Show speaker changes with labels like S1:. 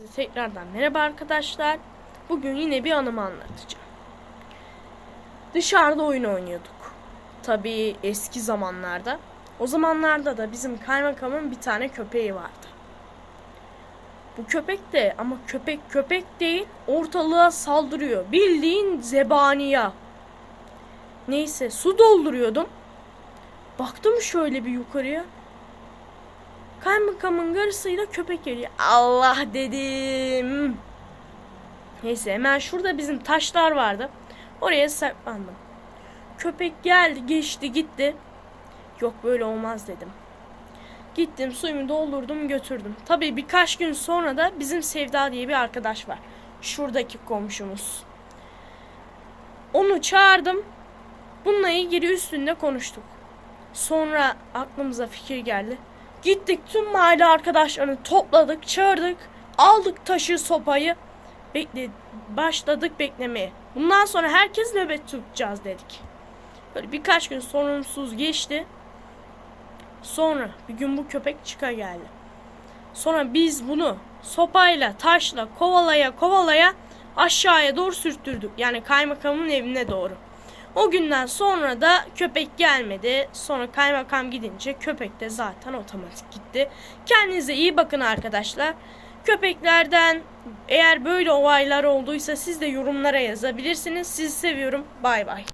S1: Size Tekrardan merhaba arkadaşlar. Bugün yine bir anımı anlatacağım. Dışarıda oyun oynuyorduk. Tabii eski zamanlarda. O zamanlarda da bizim kaymakamın bir tane köpeği vardı. Bu köpek de ama köpek köpek değil ortalığa saldırıyor. Bildiğin zebaniya. Neyse su dolduruyordum. Baktım şöyle bir yukarıya. Kaymakamın karısıyla köpek geliyor. Allah dedim. Neyse hemen şurada bizim taşlar vardı. Oraya saklandım. Köpek geldi geçti gitti. Yok böyle olmaz dedim. Gittim suyumu doldurdum götürdüm. Tabii birkaç gün sonra da bizim Sevda diye bir arkadaş var. Şuradaki komşumuz. Onu çağırdım. Bununla ilgili üstünde konuştuk. Sonra aklımıza fikir geldi. Gittik tüm mahalle arkadaşlarını topladık, çağırdık, aldık taşı, sopayı, bekle, başladık beklemeye. Bundan sonra herkes nöbet tutacağız dedik. Böyle birkaç gün sorumsuz geçti. Sonra bir gün bu köpek çıka geldi. Sonra biz bunu sopayla, taşla, kovalaya kovalaya aşağıya doğru sürttürdük. Yani kaymakamın evine doğru. O günden sonra da köpek gelmedi. Sonra kaymakam gidince köpek de zaten otomatik gitti. Kendinize iyi bakın arkadaşlar. Köpeklerden eğer böyle olaylar olduysa siz de yorumlara yazabilirsiniz. Sizi seviyorum. Bay bay.